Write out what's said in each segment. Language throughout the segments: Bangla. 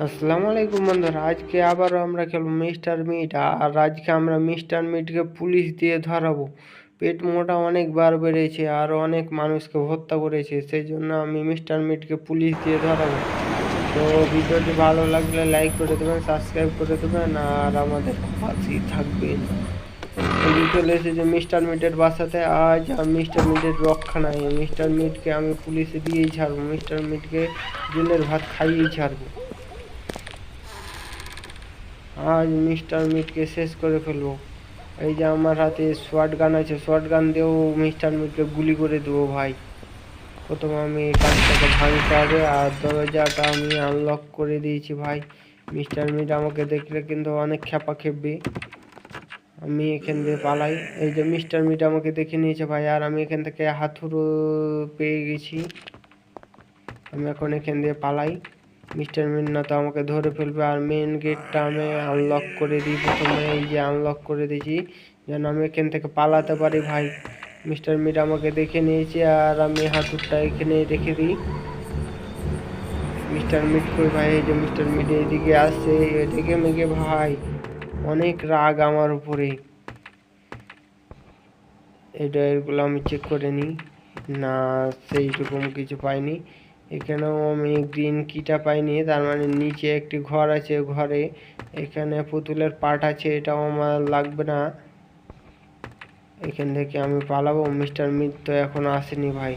আসসালামু আলাইকুম বন্ধুরা, আজকে আবারও আমরা খেলব মিস্টার মিট আর আজকে আমরা মিস্টার মিটকে পুলিশ দিয়ে ধরাবো। পেট মোটা অনেকবার বেড়েছে আর অনেক মানুষকে হত্যা করেছে সেই জন্য আমি মিস্টার মিটকে পুলিশ দিয়ে ধরাবো। তো ভিডিওটি ভালো লাগলে লাইক করে দেবেন, সাবস্ক্রাইব করে দেবেন আর আমাদের পাশেই থাকবেন। এই চলে এসেছে মিস্টার মিটের বাসাতে, আজ মিস্টার মিটের রক্ষা নাই। মিস্টার মিটকে আমি পুলিশে দিয়েই ছাড়বো, মিস্টার মিটকে জেলের ভাত খাইয়েই ছাড়বো। আজ মিস্টার মিটকে শেষ করে ফেলব। এই যে আমার হাতে শর্ট গান আছে শর্ট গান দিয়েও মিস্টার মিটকে গুলি করে দেবো ভাই। প্রথমে আমি কাজটাকে ভাঙতে হবে আর দরজাটা আমি আনলক করে দিয়েছি ভাই। মিস্টার মিট আমাকে দেখলে কিন্তু অনেক খেপা খেপবে। আমি এখান দিয়ে পালাই। এই যে মিস্টার মিট আমাকে দেখে নিয়েছে ভাই, আর আমি এখান থেকে হাতুড়ো পেয়ে গেছি। আমি এখন এখান দিয়ে পালাই। মিস্টার মিট না তো আমাকে ধরে ফেলবে আর মেন গেটটা আমি আনলক করে দিই প্রথমে, এই যে আনলক করে দিয়েছি, যেন আমি এখান থেকে পালাতে পারি ভাই। মিস্টার মিট আমাকে দেখে নিয়েছে আর আমি হাতুরটা এখানে রেখে দিই। মিস্টার মিট কই ভাই, এই যে মিস্টার মিট এদিকে আসছে, এদিকে মেঘে ভাই, অনেক রাগ আমার উপরে। এই ডয়েরগুলো আমি চেক করে নিই, না সেইরকম কিছু পাইনি। এখানেও আমি গ্রিন কিটা পাইনি, তার মানে নিচে একটি ঘর আছে ঘরে। এখানে পুতুলের পাট আছে, এটাও আমার লাগবে না। এখান থেকে আমি পালাবো মিস্টার তো এখনও আসেনি ভাই।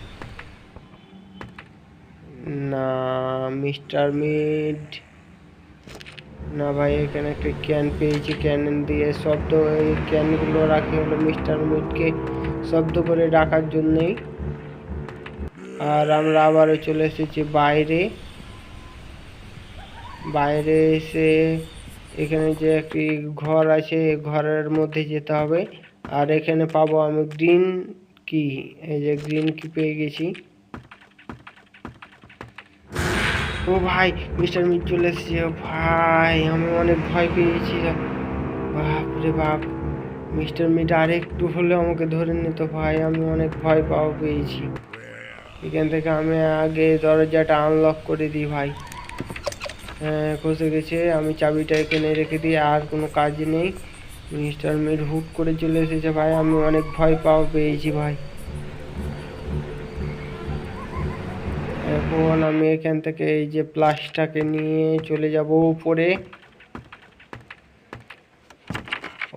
না মিস্টার মিট না ভাই, এখানে একটা ক্যান পেয়েছি ক্যান দিয়ে শব্দ, এই ক্যানগুলো রাখি হলো মিস্টার মিটকে শব্দ করে ডাকার জন্যেই। আর আমরা আবারও চলে এসেছি বাইরে। বাইরে এসে এখানে যে একটি ঘর আছে ঘরের মধ্যে যেতে হবে। আর এখানে পাবো আমি গ্রিন কি, এই যে গ্রিন কি পেয়ে গেছি। ও ভাই, মিস্টার মিট চলে এসেছে। ভাই, আমি অনেক ভয় পেয়েছি বাপ রে বাপ, মিস্টার মিট আরেকটু হলে আমাকে ধরে নিত। ভাই, আমি অনেক ভয় পাওয়া পেয়েছি। এখান থেকে আমি আগে দরজাটা আনলক করে দিই ভাই। হ্যাঁ খসে গেছে, আমি চাবিটা এখানে রেখে দিই, আর কোনো কাজ নেই। মিস্টার মিট হুট করে চলে এসেছে ভাই, আমি অনেক ভয় পাওয়া পেয়েছি ভাই। এখন আমি এখান থেকে এই যে প্লাসটাকে নিয়ে চলে যাব উপরে।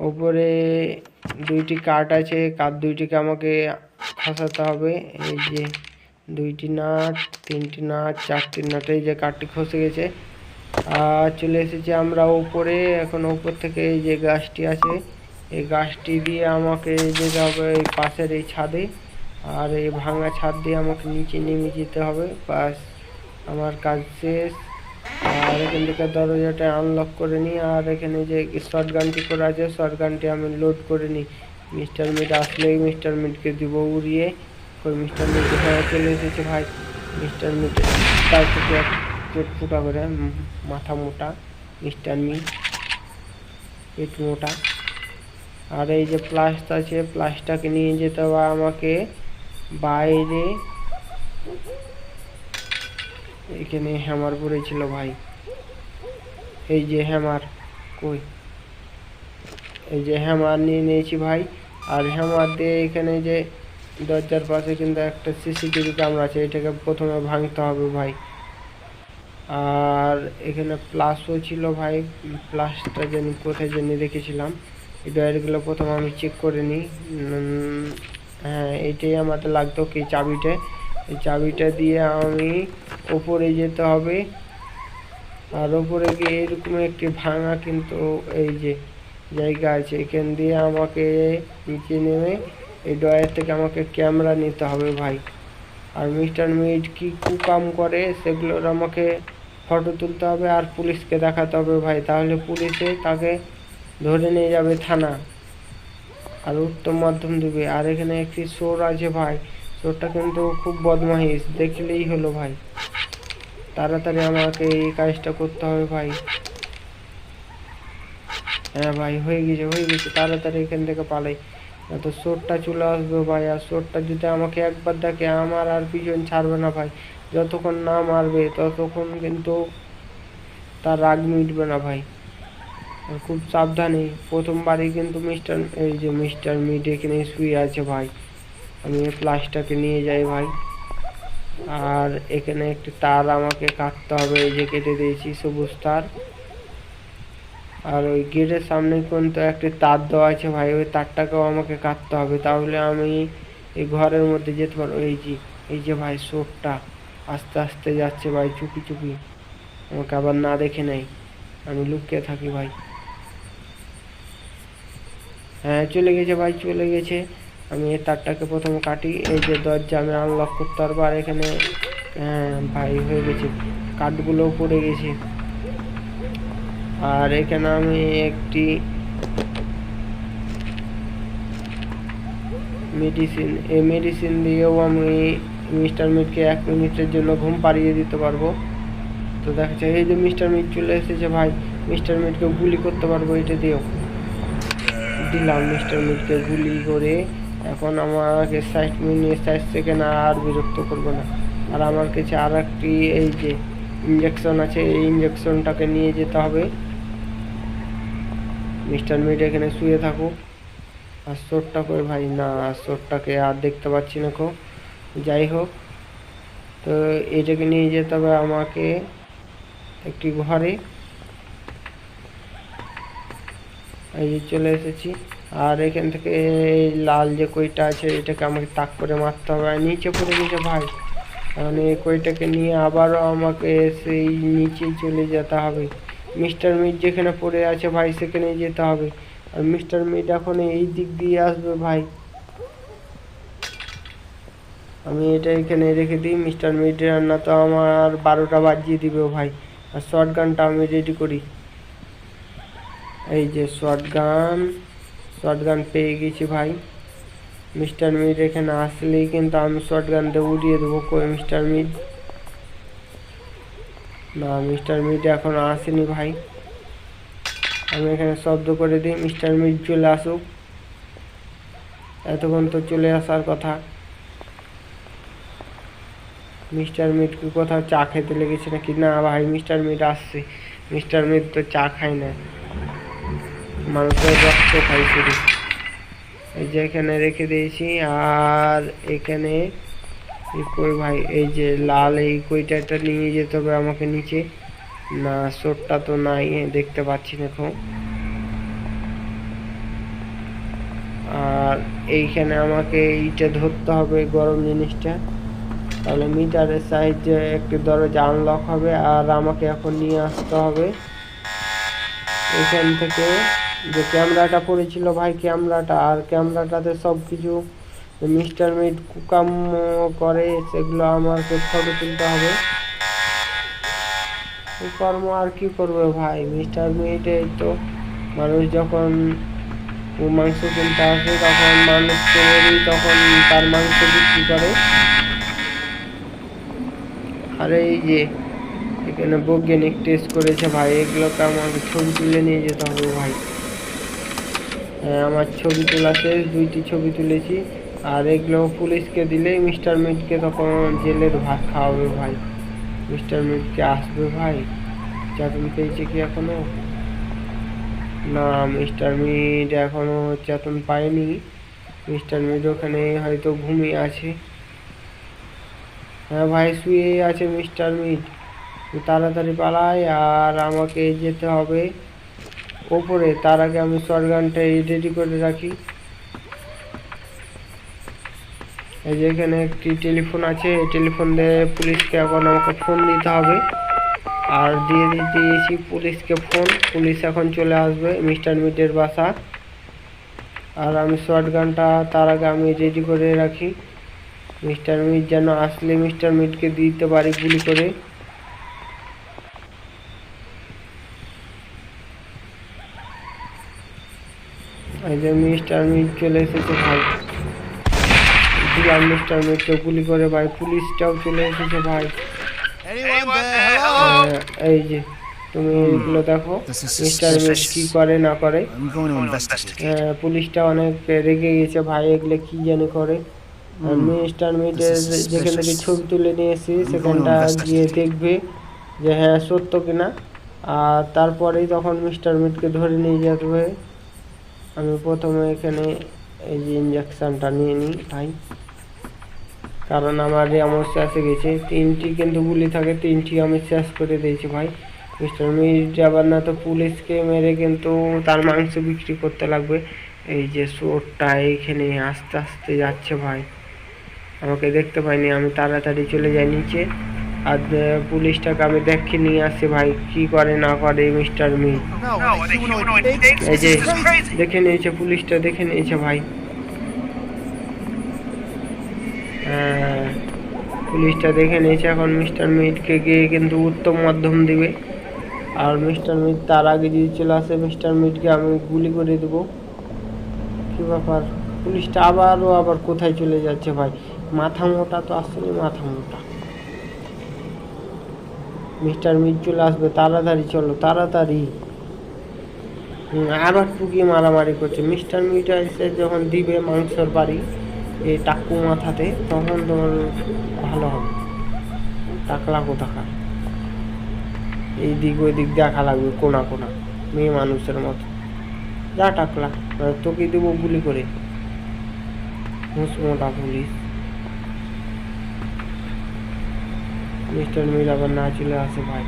ওপরে দুইটি কাঠ আছে কাঠ দুইটিকে আমাকে খসাতে হবে, এই যে দুইটি নাট, তিনটি নাট, চারটি নাট, এই যে কাঠটি খসে গেছে। আর চলে এসেছি আমরা উপরে। এখন উপর থেকে এই যে গাছটি আছে, এই গাছটি দিয়ে আমাকে যেতে হবে এই পাশের এই ছাদে। আর এই ভাঙা ছাদ দিয়ে আমাকে নিচে নেমে যেতে হবে। বাস, আমার কাজ শেষ। আর এখান থেকে দরজাটা আনলক করে নিই। আর এখানে যে শর্ট গানটি করা আছে শর্ট গানটি আমি লোড করে নিই। মিস্টার মিট আসলেই মিস্টার মিটকে দিব উড়িয়ে। ওই মিস্টার মিট হয়ে চলে এসেছে ভাই। মিস্টার মিট তার থেকে এক পেট ফুটা করে মাথা মোটা, মিস্টার মিট পেট মোটা। আর এই যে প্লাস্ট আছে প্লাসটাকে নিয়ে যেতে হবে আমাকে বাইরে। এখানে হ্যামার পড়েছিল ভাই। এই যে হ্যামার, কই? এই যে হ্যামার নিয়ে নিয়েছি ভাই। আর হ্যামার দিয়ে এখানে যে দরজার পাশে কিন্তু একটা সিসিটিভি ক্যামেরা আছে, এটাকে প্রথমে ভাঙতে হবে ভাই। আর এখানে প্লাসও ছিল ভাই প্লাসটা জানি কোথায় জানি রেখেছিলাম। এই ডয়ারগুলো প্রথমে আমি চেক করে নিই। হ্যাঁ এইটাই আমাদের লাগতো কি চাবিটা। এই চাবিটা দিয়ে আমি ওপরে যেতে হবে। আর ওপরে গিয়ে এরকম একটি ভাঙা কিন্তু এই যে জায়গা আছে, এখান দিয়ে আমাকে নিচে নেমে এই ড্রয়ার থেকে আমাকে ক্যামেরা নিতে হবে ভাই। আর মিস্টার মিট কি কুকাম করে, সেগুলোর আমাকে ফটো তুলতে হবে আর পুলিশকে দেখাতে হবে ভাই। তাহলে পুলিশে তাকে ধরে নিয়ে যাবে থানা। আর উত্তম মাধ্যম দেবে। আর এখানে একটি চোর আছে ভাই। চোরটা কিন্তু খুব বদমাহিস দেখলেই হলো ভাই। তাড়াতাড়ি আমাকে এই কাজটা করতে হবে ভাই। হ্যাঁ ভাই, হয়ে গেছে হয়ে গেছে। তাড়াতাড়ি এখান থেকে পালাই। তো চোরটা চলে আসবে ভাই, আর চোরটা যদি আমাকে একবার দেখে, আমার আর পিছন ছাড়বে না ভাই। যতক্ষণ না মারবে, ততক্ষণ কিন্তু তার রাগ মিটবে না ভাই। খুব সাবধানে, প্রথমবারই কিন্তু মিস্টার এই যে মিস্টার মিট এখানে শুয়ে আছে ভাই। আমি প্লাসটাকে নিয়ে যাই ভাই। আর এখানে একটি তার আমাকে কাটতে হবে, এই যে কেটে দিয়েছি সবুজ তার। আর ওই গেটের সামনে কিন্তু একটি তার দেওয়া আছে ভাই, ওই তারটাকেও আমাকে কাটতে হবে। তাহলে আমি এই ঘরের মধ্যে যেতে পারব। এই যে এই যে ভাই সোরটা আস্তে আস্তে যাচ্ছে ভাই, চুপি চুপি। আমাকে আবার না দেখে নেই আমি লুকিয়ে থাকি ভাই। হ্যাঁ চলে গেছে ভাই, চলে গেছে। আমি এই তারটাকে প্রথম কাটি, এই যে দরজা আমি আনলক করতে পারব। আর এখানে হ্যাঁ ভাই হয়ে গেছে। কাঠগুলোও পড়ে গেছে। আর এখানে আমি একটি মেডিসিন এই মেডিসিন দিয়েও আমি মিস্টার মিটকে এক মিনিটের জন্য ঘুম পাড়িয়ে দিতে পারব। তো দেখা যাচ্ছে এই যে মিস্টার মিট চলে এসেছে ভাই মিস্টার মিটকে গুলি করতে পারব এটা দিয়েও। দিলাম মিস্টার মিটকে গুলি করে, এখন আমাকে ষাট মিনিট, ষাট সেকেন্ড আর বিরক্ত করব না। আর আমার কাছে আর একটি এই যে ইঞ্জেকশন আছে, এই ইঞ্জেকশনটাকে নিয়ে যেতে হবে। মিস্টার মিট এখানে শুয়ে থাকুক আর শোটটা করে ভাই? না শোটটাকে আর দেখতে পাচ্ছি না কো যাই হোক, তো এটাকে নিয়ে যেতে হবে আমাকে একটি ঘরে। এই যে চলে এসেছি। আর এখান থেকে লাল যে কইটা আছে, এটাকে আমাকে তাক করে মারতে হবে। আর নিচে পড়ে গেছে ভাই। মানে কইটাকে নিয়ে আবারও আমাকে সেই নিচে চলে যেতে হবে। মিস্টার মিট যেখানে পড়ে আছে ভাই সেখানে যেতে হবে। আর মিস্টার মিট এখন এই দিক দিয়ে আসবে ভাই। আমি এটা এখানে রেখে দিই, মিস্টার মিট রান্না তো আমার বারোটা বাজিয়ে দিবে ভাই। আর শর্ট গানটা আমি রেডি করি। এই যে শর্ট গান শর্ট গান পেয়ে গেছি ভাই। মিস্টার মিট এখানে আসলেই কিন্তু আমি শর্ট গান দিয়ে উড়িয়ে দেবো মিস্টার মিট? না, মিস্টার মিট এখন আসেনি ভাই। আমি এখানে শব্দ করে দিই, মিস্টার মিট চলে আসুক। এতক্ষণ তো চলে আসার কথা। মিস্টার মিট কি কোথাও চা খেতে লেগেছে নাকি? না ভাই, মিস্টার মিট আসছে। মিস্টার মিট তো চা খায় না। মানুষের রক্ত খাই শুধু। এই যে এখানে রেখে দিয়েছি, আর এখানে এই ভাই? এই যে লাল এই কইটাটা নিয়ে যেতে হবে আমাকে নিচে। না শোটটা তো নাই দেখতে পাচ্ছি এখন। আর এইখানে আমাকে এইটা ধরতে হবে গরম জিনিসটা। তাহলে মিটারের সাহায্যে একটু দরজা আনলক হবে আর আমাকে এখন নিয়ে আসতে হবে। এখান থেকে যে ক্যামেরাটা পড়েছিল ভাই, ক্যামেরাটা আর ক্যামেরাটাতে সব কিছু মিস্টার মিট কুকাম করে, সেগুলো আমাকে ফটো তুলতে হবে। কর্ম আর কি করবে ভাই? মিস্টার মিট তো মানুষ যখন মাংস কিনতে আসে, তখন মানুষ কিনেরই তখন তার মাংস বিক্রি করে। আর এই যে, এখানে বৈজ্ঞানিক টেস্ট করেছে ভাই, এগুলোকে আমাকে ছবি তুলে নিয়ে যেতে হবে ভাই। হ্যাঁ আমার ছবি তোলা শেষ দুইটি ছবি তুলেছি। আর এগুলো পুলিশকে দিলেই মিস্টার মিটকে তখন জেলের ভাত খাওয়াবে ভাই। মিস্টার মিটকে আসবে ভাই। চাকরি পেয়েছে কি এখনও। না, মিস্টার মিট এখনও চেতন পায়নি। মিস্টার মিট ওখানে হয়তো ঘুমিয়ে আছে। হ্যাঁ ভাই, শুয়ে আছে মিস্টার মিট তাড়াতাড়ি পালাই আর আমাকে যেতে হবে। ওপরে, তার আগে আমি শর্ট রেডি করে রাখি। এই যে এখানে একটি টেলিফোন আছে, এই টেলিফোন দিয়ে পুলিশকে এখন আমাকে ফোন দিতে হবে। আর দিয়ে দিয়েছি পুলিশকে ফোন পুলিশ এখন চলে আসবে মিস্টার মিটের বাসা। আর আমি শর্ট গানটা তার আগে আমি রেডি করে রাখি। মিস্টার মিট যেন আসলে মিস্টার মিটকে দিতে পারি গুলি করে। এই যে মিস্টার মিট চলে এসেছে ভাই। দিলাম মিস্টার মিটকে গুলি করে ভাই পুলিশটাও চলে এসেছে ভাই? আহ, এই যে তুমি এগুলো দেখো। মিস্টার মিট কি করে না করে। পুলিশটা অনেক রেগে গেছে ভাই এগুলো কি জানি করে। মিস্টার মিটের যেখান থেকে ছবি তুলে নিয়ে এসেছি I'm সেখানটা গিয়ে দেখবে যে হ্যাঁ সত্য কিনা। আর তারপরেই তখন মিস্টার মিটকে ধরে নিয়ে যেতে হবে আমি প্রথমে এখানে এই যে ইঞ্জেকশনটা নিয়ে নিই ভাই। কারণ আমার আমার শেষে গেছে। তিনটি কিন্তু গুলি থাকে, তিনটি আমি শেষ করে দিয়েছি ভাই। মিস্টার আবার না তো পুলিশকে মেরে কিন্তু তার মাংস বিক্রি করতে লাগবে। এই যে চোরটা এইখানে আস্তে আস্তে যাচ্ছে ভাই। আমাকে দেখতে পাইনি, আমি তাড়াতাড়ি চলে যাই নিচে। আর পুলিশটাকে আমি দেখে নিয়ে আসি ভাই, কি করে না করে মিস্টার pigs? এই যে. দেখে নিয়েছে পুলিশটা, দেখে নিয়েছে ভাই হ্যাঁ, পুলিশটা দেখে নিয়েছে এখন মিস্টার মিটকে গিয়ে কিন্তু উত্তম মাধ্যম দিবে। আর মিস্টার মিট তার আগে যদি চলে আসে মিস্টার মিটকে আমি গুলি করে দেবো। কি ব্যাপার? পুলিশটা আবারও আবার কোথায় চলে যাচ্ছে ভাই? মাথা মোটা তো আসলে মাথা মোটা। মিস্টার মিট চলে আসবে, তাড়াতাড়ি চলো, তাড়াতাড়ি। আবার টুকি মারামারি করছে। মিস্টার মিট এসে যখন দিবে মাংসর বাড়ি এই টাকু মাথাতে তখন তোমার ভালো হবে। টাকলা কোথাকার? এই দিক ওই দিক দেখা লাগবে, কোনা কোনা, মেয়ে মানুষের মতো। যা টাকলা তোকে দেবো গুলি করে। মোটা পুলিশ। মিস্টার মিট আবার না চলে আসে ভাই।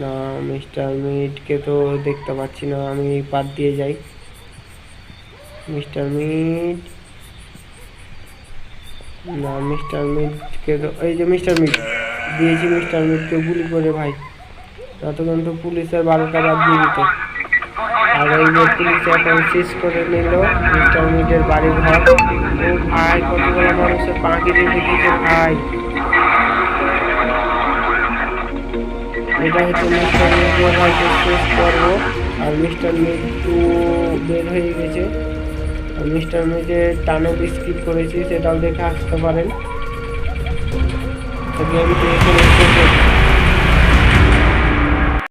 না, মিস্টার মিটকে তো দেখতে পাচ্ছি না, আমি পাত দিয়ে যাই। Mister meat. না, মিস্টার মিটকে তো, এই যে মিস্টার মিট, দিয়েছি মিস্টার মিটকে গুলি করে ভাই। ততক্ষণ তো পুলিশের বারোটা বাদ দিয়ে দিত। আর এই যে পুলিশ এখন শেষ করে নিল মিস্টার মিটের বাড়ি ঘর। ও ভাই, কতগুলো মানুষের পাখি রেখে দিয়েছে ভাই। এটা হচ্ছে মিস্টার মিটের হয়তো শেষ করব। আর মিস্টার মিটু বের হয়ে গেছে। মিস্টার যে টানে স্কিপ করেছি সেটাও দেখে আসতে পারেন। গেমটি এখানে